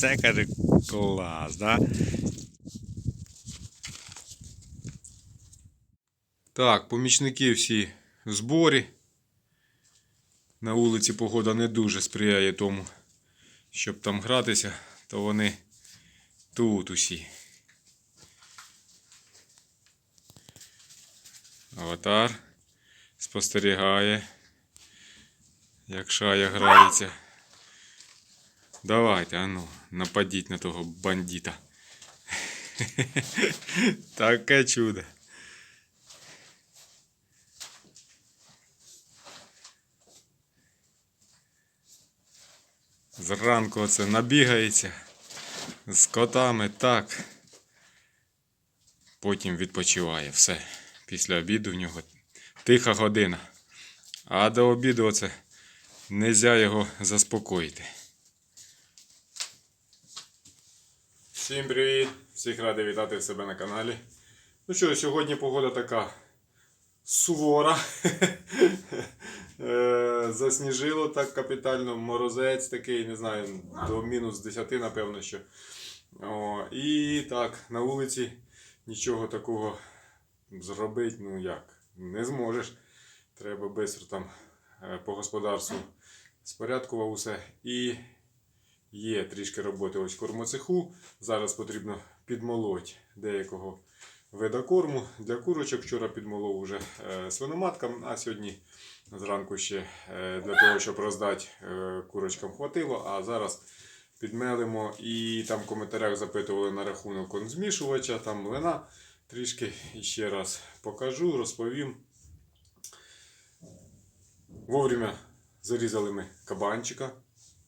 оце каже клас, да? Так, помічники всі в зборі. На вулиці погода не дуже сприяє тому, щоб там гратися, то вони тут усі. Аватар спостерігає, як шая грається. Давайте, ану, нападіть на того бандита. Таке чудо. Зранку оце набігається з котами так. Потім відпочиває все. Після обіду в нього тиха година. А до обіду оце нельзя його заспокоїти. Всім привіт! Всіх радий вітати себе на каналі. Ну що, сьогодні погода така сувора. Е, Засніжило так капітально, морозець такий, не знаю, до мінус 10, напевно, що. О, і так, на вулиці нічого такого зробити, ну як, не зможеш. Треба швидко там е, по господарству спорядкував усе. І є трішки роботи ось кормоцеху. Зараз потрібно підмолоть деякого вида корму для курочок. Вчора підмолов уже е, свиноматкам, а сьогодні зранку ще е, для того, щоб роздати е, курочкам хватило, а зараз підмелимо. І там в коментарях запитували на рахунок он змішувача, там млина. Трішки ще раз покажу, розповім. Вовремя зарізали ми кабанчика.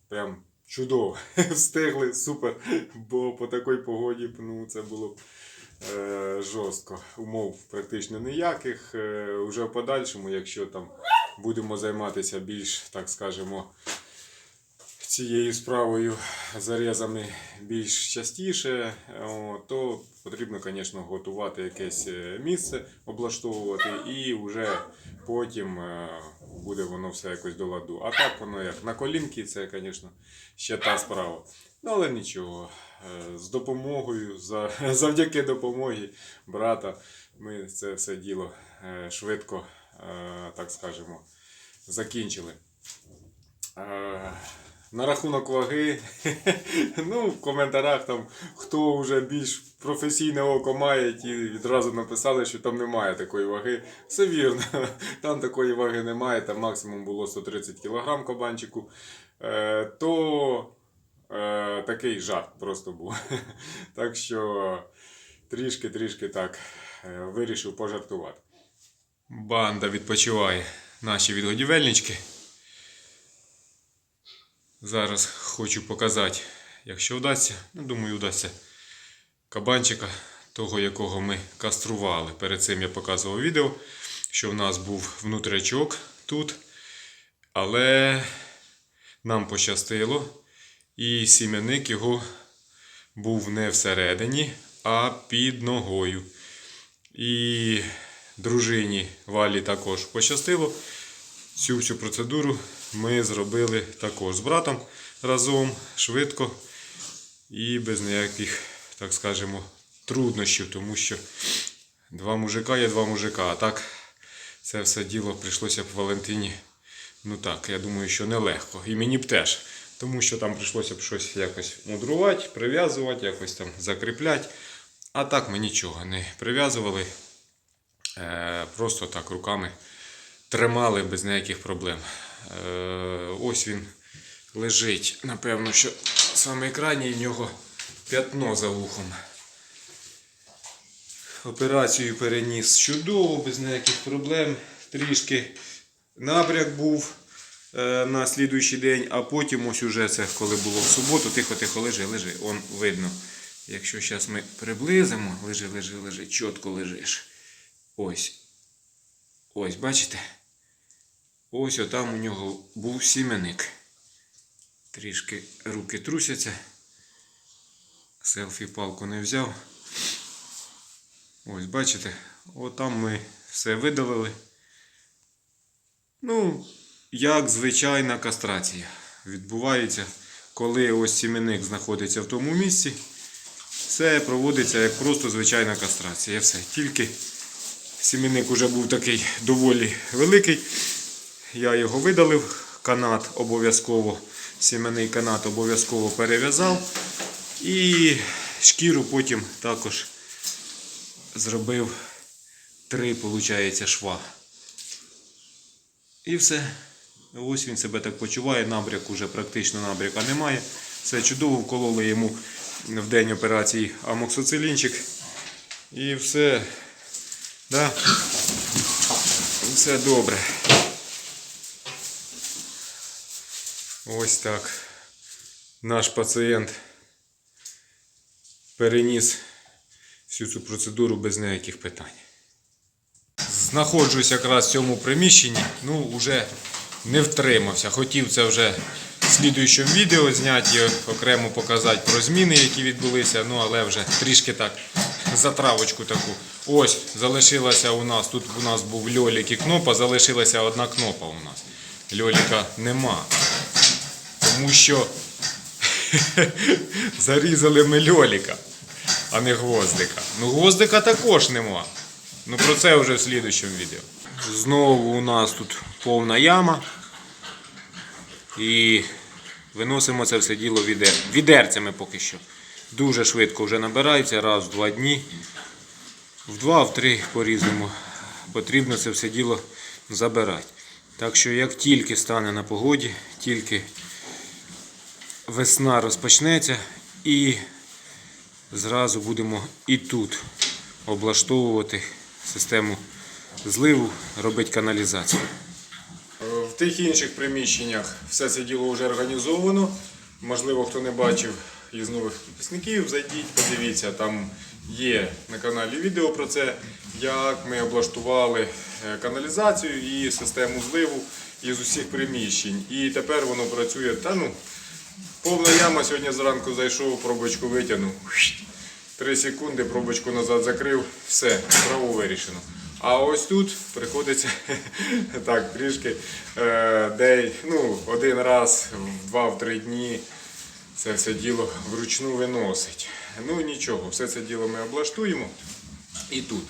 Прям чудово. Встигли, супер. Бо по такій погоді ну, це було б, е, жорстко. Умов практично ніяких. Е, уже в подальшому, якщо там будемо займатися більш, так скажемо, цією справою зарізами більш частіше, то потрібно, звісно, готувати якесь е, місце, облаштовувати, і вже потім е, буде воно все якось до ладу. А так воно як на колінки, це, звісно, ще та справа. Ну, але нічого. е, З допомогою, завдяки допомогі брата, ми це все діло е, швидко, е, так скажемо, закінчили. На рахунок ваги, ну, в коментарях там, хто вже більш професійне око має, ті відразу написали, що там немає такої ваги. Все вірно, там такої ваги немає, там максимум було 130 кг кабанчику. Е, то е, такий жарт просто був. так що трішки-трішки так е, вирішив пожартувати. Банда відпочиває наші відгодівельнички. Зараз хочу показати, якщо вдасться, ну думаю, вдасться кабанчика, того, якого ми кастрували. Перед цим я показував відео, що в нас був внутрячок тут, але нам пощастило, і сім'яник його був не всередині, а під ногою. І дружині Валі також пощастило. Цю всю процедуру ми зробили також з братом разом, швидко і без ніяких, так скажемо, труднощів, тому що два мужика є два мужика. А так це все діло прийшлося б Валентині. Ну так, я думаю, що нелегко. І мені б теж. Тому що там прийшлося б щось якось мудрувати, прив'язувати, якось там закріпляти. А так ми нічого не прив'язували. Е, просто так руками тримали без ніяких проблем. Е, ось він лежить. Напевно, що саме крайній в нього п'ятно за вухом. Операцію переніс чудово, без ніяких проблем. Трішки набряк був е, на слідуючий день, а потім ось уже це, коли було в суботу, тихо-тихо лежи, лежи. Он видно. Якщо зараз ми приблизимо, лежи, лежи, лежи, чітко лежиш. Ось. Ось, бачите? Ось отам у нього був сіменник. Трішки руки трусяться. Селфі палку не взяв. Ось, бачите, отам ми все видалили. Ну, як звичайна кастрація. Відбувається коли ось сімейник знаходиться в тому місці, все проводиться як просто звичайна кастрація. Все. Тільки сімейник вже був такий доволі великий. Я його видалив, канат обов'язково, сімейний канат обов'язково перев'язав. І шкіру потім також зробив три, виходить, шва. І все. Ось він себе так почуває. Набряку вже практично набряка немає. Все чудово, вкололи йому в день операції амоксоцилінчик. І все. Да? Все добре. Ось так. Наш пацієнт переніс всю цю процедуру без ніяких питань. Знаходжусь якраз в цьому приміщенні, ну вже не втримався. Хотів це вже в слідуючому відео зняти і окремо показати про зміни, які відбулися, ну але вже трішки так затравочку таку. Ось залишилася у нас, тут у нас був льолік і кнопа, залишилася одна кнопа у нас. Льоліка нема. Тому що зарізали ми льоліка, а не гвоздика. Ну гвоздика також нема. Ну про це вже в слідущому відео. Знову у нас тут повна яма. І виносимо це все діло відер... відерцями поки що. Дуже швидко вже набирається, раз в два дні. В два, в три по-різному. Потрібно це все діло забирати. Так що як тільки стане на погоді, тільки весна розпочнеться і зразу будемо і тут облаштовувати систему зливу, робити каналізацію. В тих інших приміщеннях все це діло вже організовано. Можливо, хто не бачив із нових підписників, зайдіть, подивіться, там є на каналі відео про це, як ми облаштували е, каналізацію і систему зливу із усіх приміщень. І тепер воно працює. Та ну, повна яма сьогодні зранку зайшов, пробочку витягнув. Три секунди, пробочку назад закрив, все, справу вирішено. А ось тут приходиться так трішки е, день, ну, один раз в два-три дні це все діло вручну виносить. Ну нічого, все це діло ми облаштуємо і тут.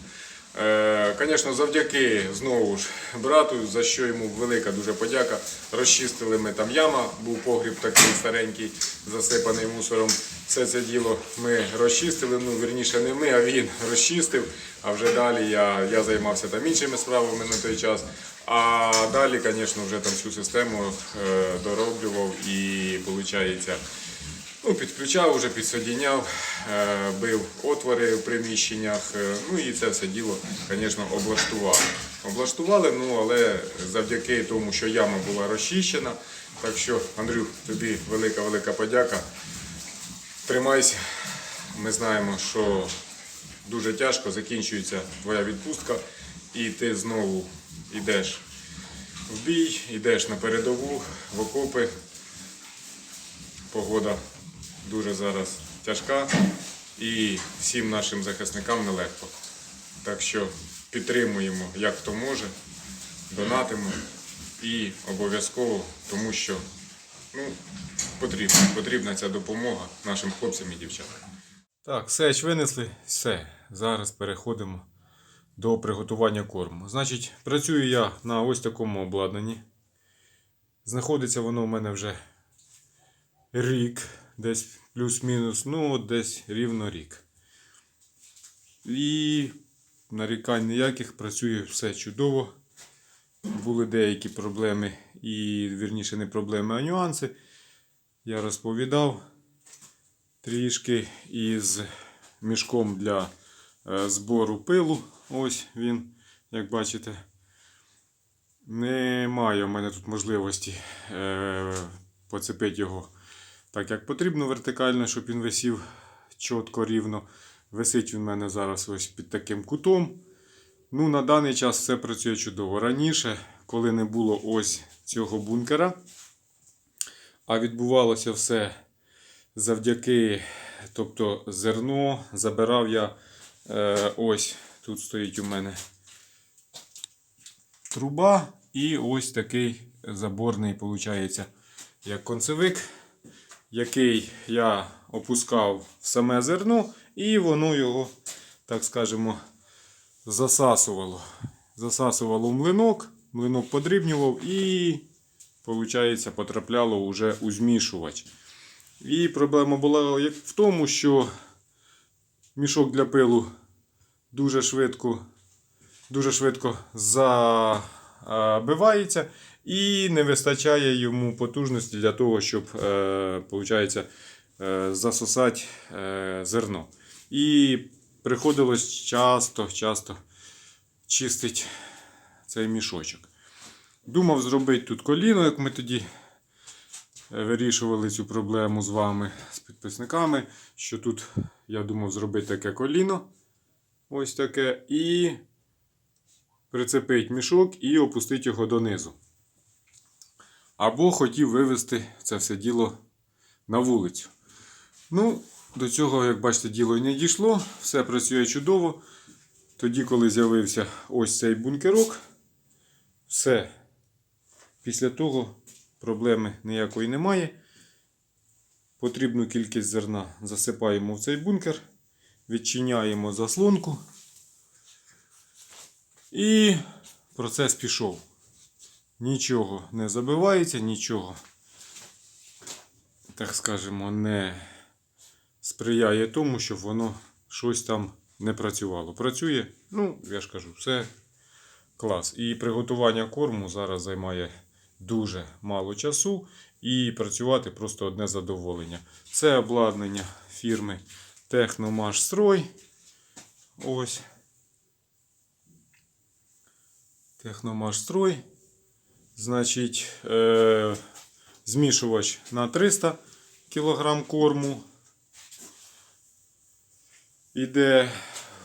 Е, Звісно, завдяки знову ж брату, за що йому велика дуже подяка. Розчистили ми там яма, був погріб такий старенький, засипаний мусором. Все це діло ми розчистили. Ну, вірніше, не ми, а він розчистив. А вже далі я, я займався там іншими справами на той час. А далі, звісно, вже там всю систему е, дороблював і виходить. Ну, підключав, вже підсоединяв, е, бив отвори в приміщеннях. е, Ну і це все діло, звісно, облаштували. Облаштували, ну але завдяки тому, що яма була розчищена. Так що, Андрюх, тобі велика-велика подяка. Тримайся. Ми знаємо, що дуже тяжко закінчується твоя відпустка, і ти знову йдеш в бій, йдеш на передову, в окопи. Погода дуже зараз тяжка і всім нашим захисникам нелегко. Так що підтримуємо як хто може, донатимо і обов'язково, тому що ну, потрібна, потрібна ця допомога нашим хлопцям і дівчатам. Так, сеч винесли, все. Зараз переходимо до приготування корму. Значить, працюю я на ось такому обладнанні. Знаходиться воно у мене вже рік, десь плюс-мінус, ну, десь рівно рік. І нарікань ніяких, працює все чудово. Були деякі проблеми, і вірніше не проблеми, а нюанси. Я розповідав трішки із мішком для е, збору пилу. Ось він, як бачите. Немає у мене тут можливості е, поцепити його так, як потрібно вертикально, щоб він висів чітко рівно. Висить він у мене зараз ось під таким кутом. Ну, на даний час все працює чудово. Раніше, коли не було ось цього бункера, а відбувалося все завдяки, тобто зерно забирав я е, ось тут стоїть у мене труба і ось такий заборний, виходить, як концевик. Який я опускав в саме зерно, і воно його, так скажемо, засасувало. Засасувало в млинок, млинок подрібнював і, виходить, потрапляло вже у змішувач. І проблема була в тому, що мішок для пилу дуже швидко, дуже швидко забивається і не вистачає йому потужності для того, щоб е, е, засосати е, зерно. І приходилось часто, часто чистити цей мішочок. Думав зробити тут коліно, як ми тоді е, вирішували цю проблему з вами, з підписниками. Що тут я думав зробити таке коліно. Ось таке. І прицепити мішок і опустити його донизу. Або хотів вивезти це все діло на вулицю. Ну, до цього, як бачите, діло не дійшло. Все працює чудово. Тоді, коли з'явився ось цей бункерок, все. Після того проблеми ніякої немає. Потрібну кількість зерна засипаємо в цей бункер, відчиняємо заслонку. І процес пішов. Нічого не забивається, нічого, так скажемо, не сприяє тому, щоб воно щось там не працювало. Працює, ну, я ж кажу, все клас. І приготування корму зараз займає дуже мало часу і працювати просто одне задоволення. Це обладнання фірми Техномашстрой. Ось. Техномашстрой. Значить, е, змішувач на 300 кг корму. Іде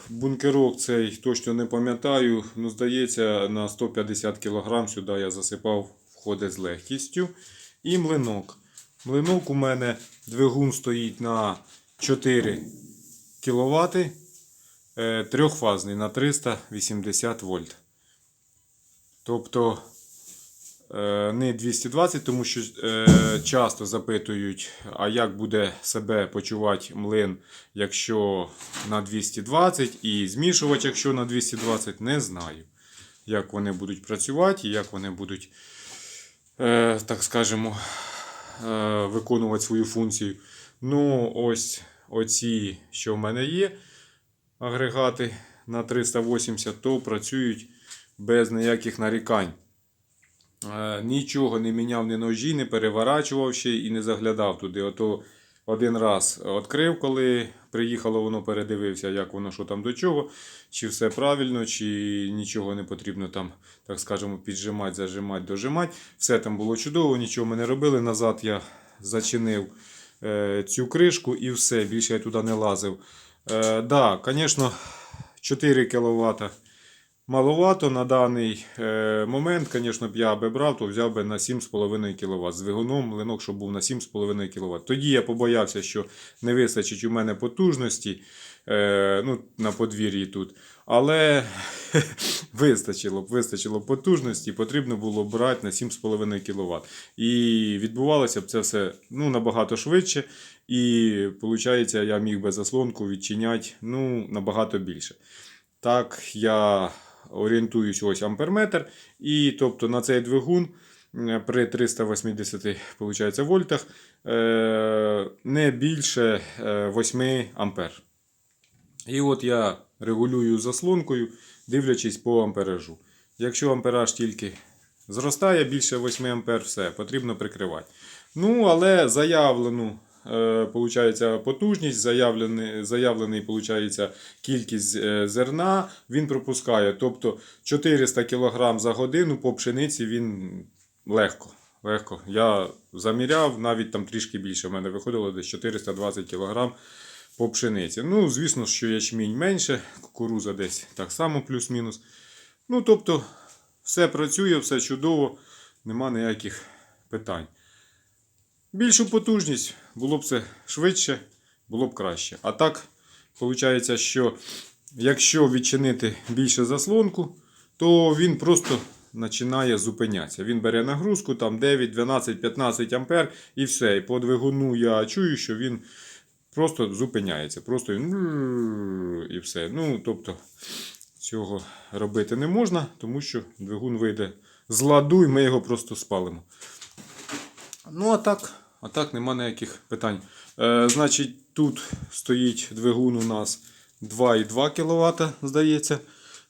бункерок цей, точно не пам'ятаю, ну здається, на 150 кг сюди я засипав, входить з легкістю. І млинок. Млинок у мене двигун стоїть на 4 кВт, е, трьохфазний на 380 вольт. Тобто не 220, тому що е, часто запитують, а як буде себе почувати млин, якщо на 220 і змішувач, якщо на 220, не знаю. Як вони будуть працювати і як вони будуть, е, так скажемо, е, виконувати свою функцію. Ну, ось оці, що в мене є, агрегати на 380, то працюють без ніяких нарікань. Е, Нічого не міняв ні ножі, не переворачував ще і не заглядав туди. Ото один раз відкрив, коли приїхало, воно передивився, як воно що там до чого, чи все правильно, чи нічого не потрібно там, так скажемо, піджимати, зажимати, дожимати. Все там було чудово, нічого ми не робили. Назад я зачинив е, цю кришку і все, більше я туди не лазив. Е, да, звісно, 4 кВт маловато на даний е, момент. Звісно, б я би брав, то взяв би на 7,5 кВт. З двигуном млинок, щоб був на 7,5 кВт. Тоді я побоявся, що не вистачить у мене потужності е, ну, на подвір'ї тут. Але вистачило б вистачило б потужності, потрібно було брати на 7,5 кВт. І відбувалося б це все ну, набагато швидше. І, виходить, я міг би заслонку відчиняти ну, набагато більше. Так, я орієнтуюсь ось амперметр. І тобто на цей двигун е, при 380 виходить, вольтах е, не більше е, 8 ампер. І от я регулюю заслонкою, дивлячись по амперажу. Якщо ампераж тільки зростає більше 8 ампер, все, потрібно прикривати. Ну, але заявлену е, получається, потужність, заявлений, заявлений получається, кількість е, зерна він пропускає. Тобто 400 кг за годину по пшениці він легко. легко. Я заміряв, навіть там трішки більше. У мене виходило десь 420 кг по пшениці. Ну, звісно, що ячмінь менше, кукуруза десь так само плюс-мінус. Ну, тобто, все працює, все чудово, нема ніяких питань. Більшу потужність було б це швидше, було б краще. А так, виходить, що якщо відчинити більше заслонку, то він просто починає зупинятися. Він бере нагрузку там 9, 12, 15 ампер і все. І по двигуну я чую, що він просто зупиняється. Просто він і все. Ну, тобто, цього робити не можна, тому що двигун вийде з ладу, і ми його просто спалимо. Ну, а так, а так нема ніяких питань. Е, значить, тут стоїть двигун у нас 2,2 кВт, здається.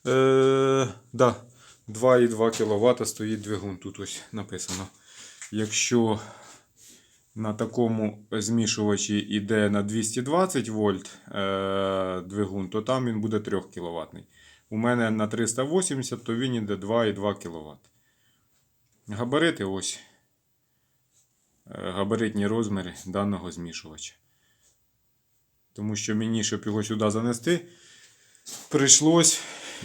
Е, да, 2,2 кВт стоїть двигун. Тут ось написано. Якщо на такому змішувачі йде на 220 вольт е, двигун, то там він буде 3 кВт. У мене на 380, то він йде 2,2 кВт. Габарити ось. Е, Габаритні розміри даного змішувача. Тому що мені, щоб його сюди занести, прийшлось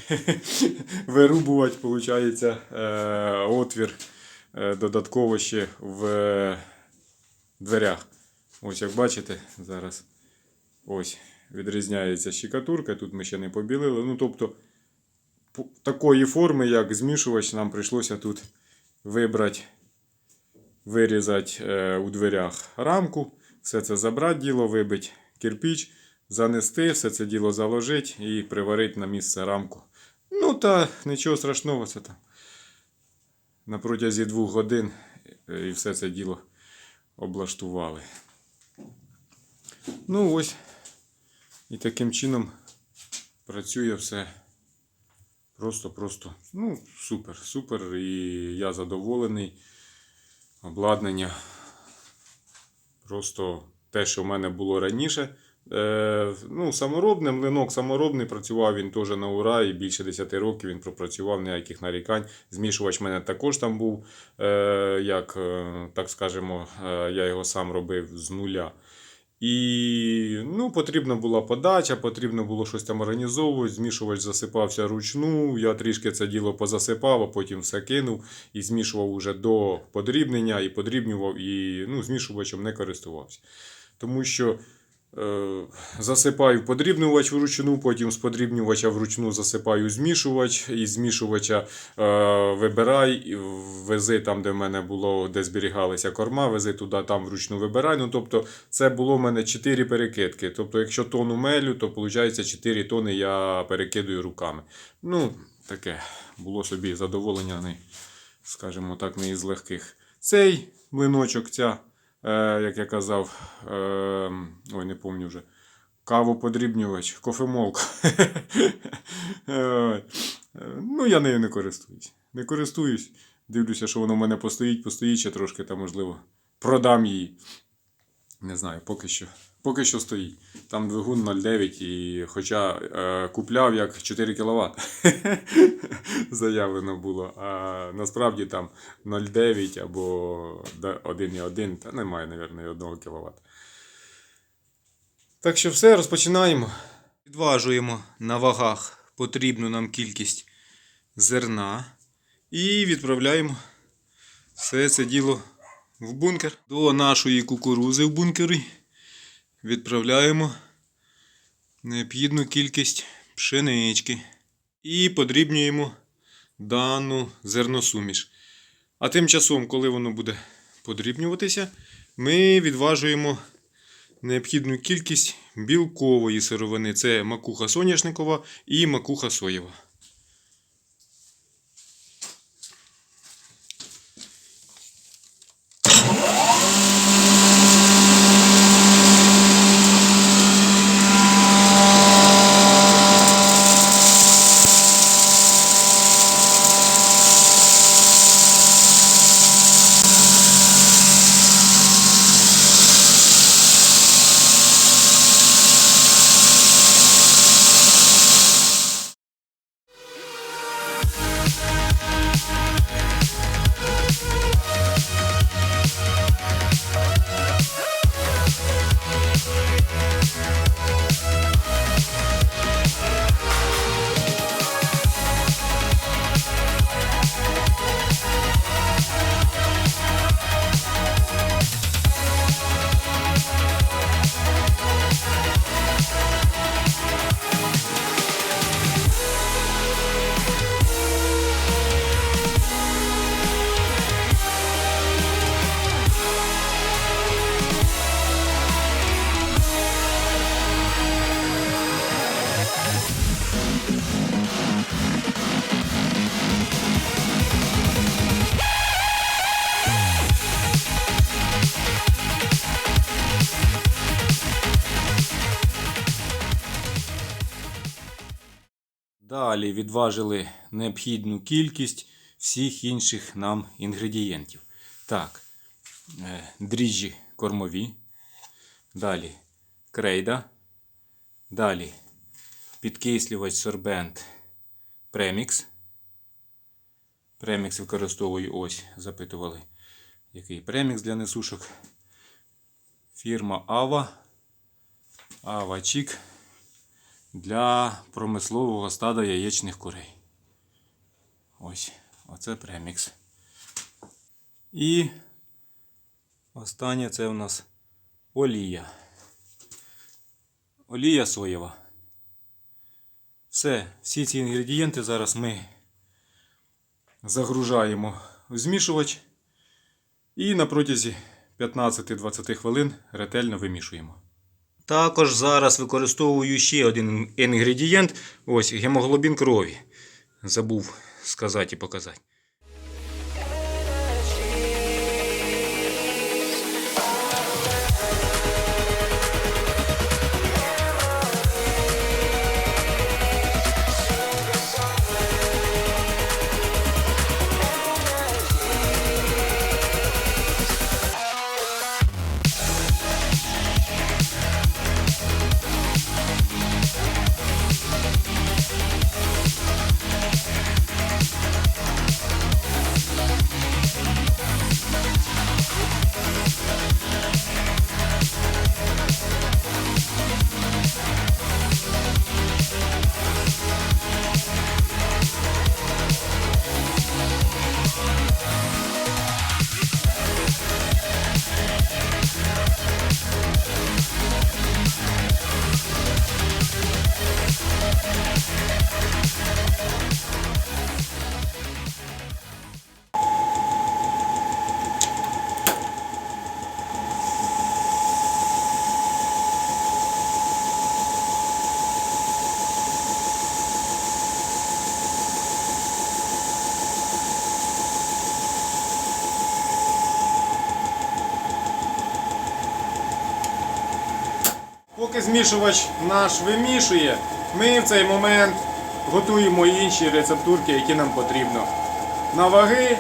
вирубувати, виходить, отвір е, додатково ще в е, дверях. Ось як бачите, зараз ось відрізняється щикатурка, тут ми ще не побілили. Ну, тобто, такої форми, як змішувач, нам прийшлося тут вибрати, вирізати е, у дверях рамку, все це забрати діло, вибити кирпіч, занести, все це діло заложити і приварити на місце рамку. Ну та нічого страшного, це там. На протязі двох годин е, і все це діло облаштували. Ну ось. І таким чином працює все. Просто-просто. Ну, супер, супер. І я задоволений. Обладнання. Просто те, що в мене було раніше. Е, ну, саморобне, млинок саморобний, працював він теж на ура, і більше 10 років він пропрацював ніяких нарікань. Змішувач в мене також там був, е, як, е, так скажемо, е, я його сам робив з нуля. І ну, потрібна була подача, потрібно було щось там організовувати. Змішувач засипався ручну. Я трішки це діло позасипав, а потім все кинув і змішував уже до подрібнення, і подрібнював, і ну, змішувачем не користувався. Тому що засипаю подрібнювач вручну, потім з подрібнювача вручну засипаю змішувач, і змішувача е, вибирай, вези там, де в мене було, де зберігалися корма, вези туди, там вручну вибирай. Ну, тобто, це було в мене 4 перекидки. Тобто, якщо тонну мелю, то виходить 4 тони я перекидую руками. Ну, таке було собі задоволення, не, скажімо так, не із легких. Цей млиночок, ця, е, як я казав, е, ой, не пам'ятаю вже. Кавоподрібнювач, кофемолка. Е, Ну, я нею не користуюсь. Не користуюсь. Дивлюся, що воно в мене постоїть, постоїть ще трошки, та можливо продам її. Не знаю, поки що. Поки що стоїть. Там двигун 0,9 і хоча е, купляв як 4 кВт. Заявлено було. А насправді там 0,9 або 1,1, та немає, мабуть, 1 кВт. Так що все, розпочинаємо. Відважуємо на вагах потрібну нам кількість зерна і відправляємо все це діло в бункер. До нашої кукурузи в бункері відправляємо необхідну кількість пшенички і подрібнюємо дану зерносуміш. А тим часом, коли воно буде подрібнюватися, ми відважуємо необхідну кількість білкової сировини. Це макуха соняшникова і макуха соєва. Відважили необхідну кількість всіх інших нам інгредієнтів. Так, е, дріжджі кормові. Далі крейда. Далі підкислювач сорбент премікс. Премікс використовую ось, запитували, який премікс для несушок. Фірма Ава. Ава Чік для промислового стада яєчних курей. Ось, оце премікс. І останнє це у нас олія. Олія соєва. Все, всі ці інгредієнти зараз ми загружаємо в змішувач і на протязі 15-20 хвилин ретельно вимішуємо. Також зараз використовую ще один інгредієнт. Ось гемоглобін крові. Забув сказати і показати. Змішувач наш вимішує, ми в цей момент готуємо інші рецептурки, які нам потрібно. На ваги,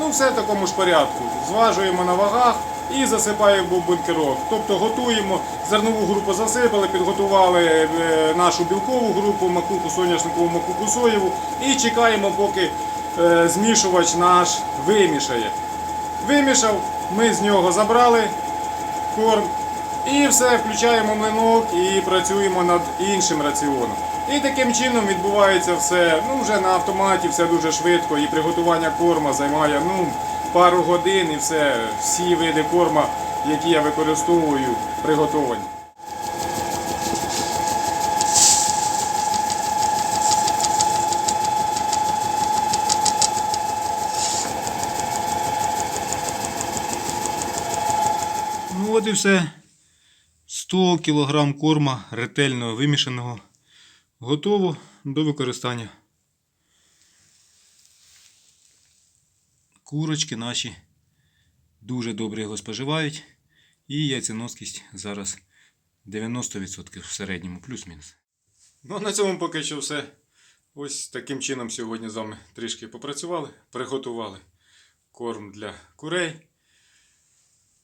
ну все в такому ж порядку. Зважуємо на вагах і засипаємо в бункерок. Тобто готуємо, зернову групу засипали, підготували е, нашу білкову групу, макуху соняшникову, макуху соєву і чекаємо, поки е, змішувач наш вимішає. Вимішав, ми з нього забрали корм. І все, включаємо млинок і працюємо над іншим раціоном. І таким чином відбувається все ну, вже на автоматі, все дуже швидко. І приготування корма займає ну, пару годин і все. Всі види корма, які я використовую, приготовані. Ну от і все. 100 кг корма ретельно вимішаного. Готово до використання. Курочки наші дуже добре його споживають. І яйценоскість зараз 90% в середньому, плюс-мінус. Ну, на цьому поки що все. Ось таким чином сьогодні з вами трішки попрацювали, приготували корм для курей.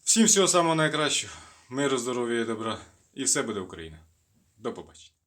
Всім всього самого найкращого, миру, здоров'я і добра. І все буде Україна. До побачення.